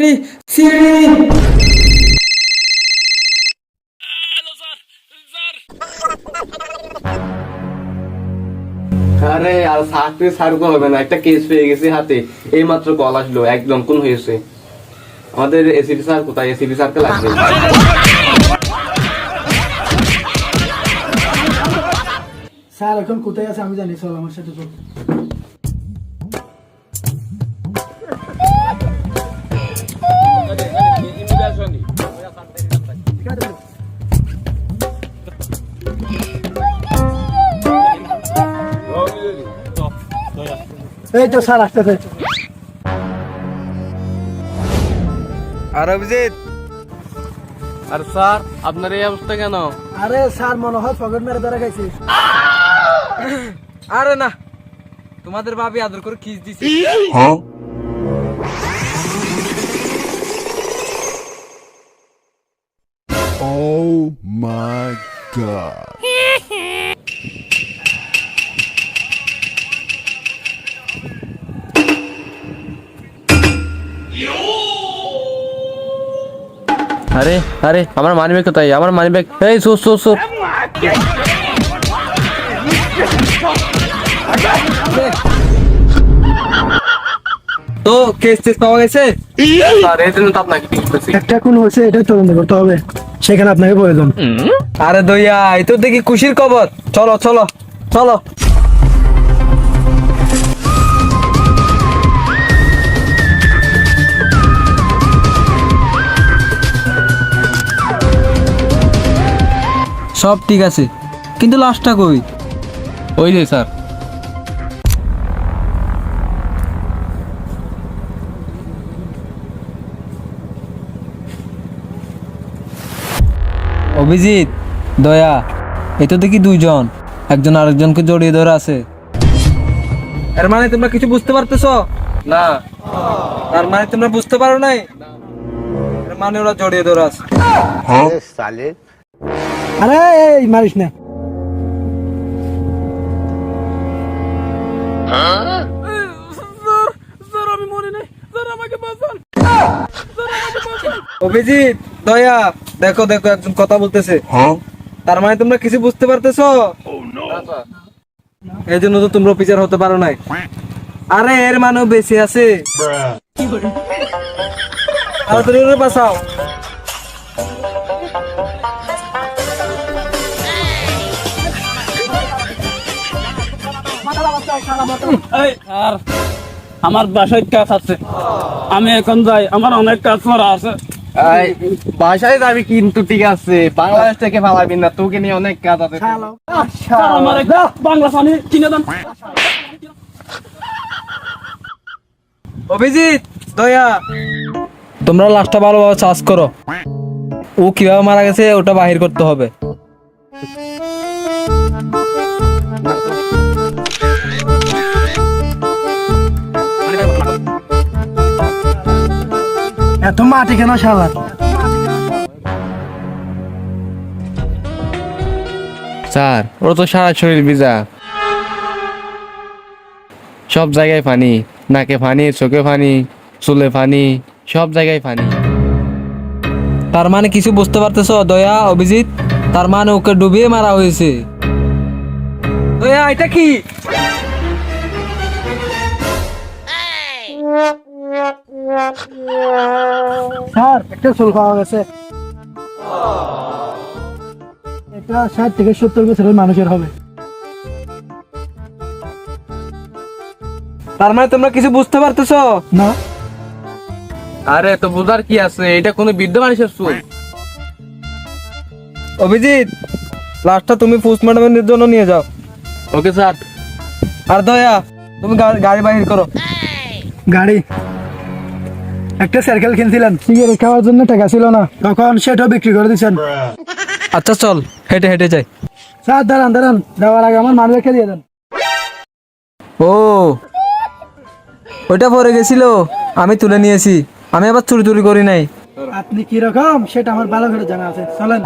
CID CID আরে আর সারতে সারতে হবে না একটা কেস পেয়ে গেছি হাতে। এই মাত্র কল আসলো একদম কোন হয়েছে। আমাদের এসিপি স্যার কোথায়? এসিপি স্যারকে লাগবে। স্যার এখন কোথায় আছে আমি জানি চল আমার সাথে চল। এই তো স্যার আসতেছে আর অভিজিৎ আর স্যার আপনার এই অবস্থা কেন? আরে স্যার মনে হয় পকেট মেরে ধরে গেছি। আরে না তোমাদের ভাবি আদর করে কিস দিছি। Oh my god. আরে আরে আমার মানি ব্যাগ কোথায়? আমার মানি ব্যাগ এই সুর সুর সুর তো কেস টেস পাওয়া গেছে? জন্য তো আপনাকে বলতেছি একটা কোন হয়েছে এটা তদন্ত করতে হবে। সেখানে আপনাকে প্রয়োজন। আরে দইয়া এই তো দেখি খুশির খবর। চলো চলো চলো। সব ঠিক আছে কিন্তু লাস্টটা কই? ওই যে স্যার। অভিজিৎ দয়া এই তো দেখি দুইজন। একজন আরেকজনকে জড়িয়ে ধরে আছে। এর মানে তোমরা কিছু বুঝতে পারতেছ? না। তার মানে তোমরা বুঝতে পারো নাই? এর মানে ওরা জড়িয়ে ধরে আছে। আরে এই মারিস না। অভিজিৎ দয়া। দেখো দেখো একজন কথা বলতেছে। তার মানে তোমরা কিছু বুঝতে পারতেছো? এই জন্য তো তোমরা বিচার হতে পারো নাই। আরে এর মানেও বেশি আছে। বাঁচাও। আর আমার বাসায় কাজ আছে। আমি এখন যাই আমার অনেক কাজ করা আছে। বাসায় যাবি কিন্তু ঠিক আছে। বাংলাদেশ থেকে ভালাবি না তোকে নিয়ে অনেক কাজ আছে। বাংলা পানি কিনে দেন অভিজিৎ দয়া। তোমরা লাস্টটা ভালোভাবে চাষ করো। ও কীভাবে মারা গেছে ওটা বাহির করতে হবে। এত মাটি কেন শালার স্যার ওর তো সারা শরীর ভিজা। সব জায়গায় পানি নাকে পানি চোখে পানি চুলে পানি সব জায়গায় পানি তার মানে কিছু বুঝতে পারতেছো দয়া অভিজিৎ? তার মানে ওকে ডুবিয়ে মারা হয়েছে। দয়া এটা কি? স্যার একটা চুল খাওয়া গেছে। এটা ষাট থেকে সত্তর বছরের মানুষের হবে। তার মানে তোমরা কিছু বুঝতে পারতেছো? না। আরে তো বুঝার কি আছে? এটা কোনো বৃদ্ধ মানুষের চুল। অভিজিৎ লাস্টটা তুমি পোস্টমর্টমের জন্য নিয়ে যাও। Okay sir. আর দয়া তুমি গাড়ি বাহির করো। গাড়ি। একটা সাইকেল কিনছিলেন সিগারেট খাওয়ার জন্য টাকা ছিল না। তখন সেটাও বিক্রি করে দিচ্ছেন আচ্ছা চল হেঁটে হেঁটে যাই। স্যার দাঁড়ান দাঁড়ান। যাওয়ার আগে আমার রেখে দিয়ে দেন। ও ওইটা পরে গেছিল। আমি তুলে নিয়েছি। আমি আবার চুরি চুরি করি নাই। আপনি কীরকম সেটা আমার ভালো করে জানা আছে। চলেন।